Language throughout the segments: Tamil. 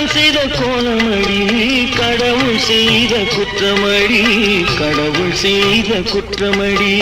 நான் செய்த கோணமடி கடவுள் செய்த குற்றமடி கடவுள் செய்த குற்றமடி.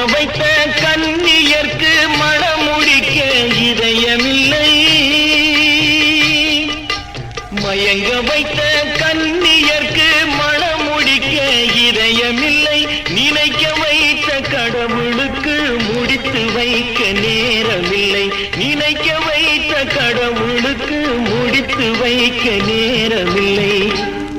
மயங்க வைத்த கண்ணியர்க்கு மனமுடிக்க இதயமில்லை. மயங்க வைத்த கண்ணியர்க்கு மனமுடிக்க இதயமில்லை. நினைக்க வைத்த கடவுளுக்கு முடித்து வைக்க நேரமில்லை. நினைக்க வைத்த கடவுளுக்கு முடித்து வைக்க நேரமில்லை.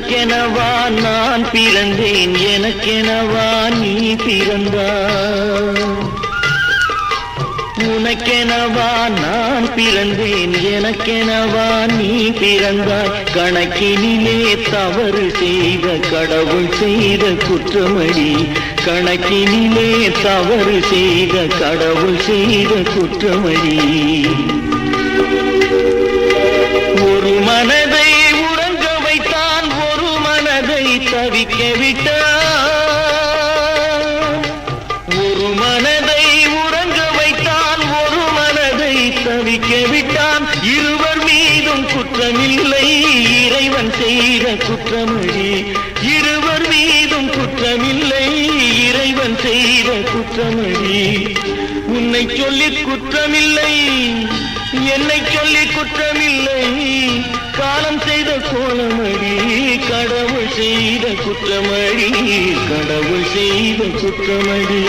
எனக்கெனவா நான் பிறந்தேன்? எனக்கெனவா நீ பிறந்தாய்? உனக்கெனவா நான் பிறந்தேன்? எனக்கெனவா நீ பிறந்தாய்? கணக்கினிலே தவறு செய்த கடவுள் செய்த குற்றமடி கணக்கினிலே தவறு செய்த கடவுள் செய்த குற்றமடி. தவிக்க விட்டான். இருவர் மீதும் குற்றமில்லை. இறைவன் செய்த குற்றமொழி. இருவர் மீதும் குற்றமில்லை. இறைவன் செய்த குற்றமொழி. உன்னை சொல்லி குற்றமில்லை. என்னை சொல்லி குற்றமில்லை. காலம் செய்த கோலமடி கடவுள் செய்த குற்றமடி கடவுள் செய்த குற்றமடி.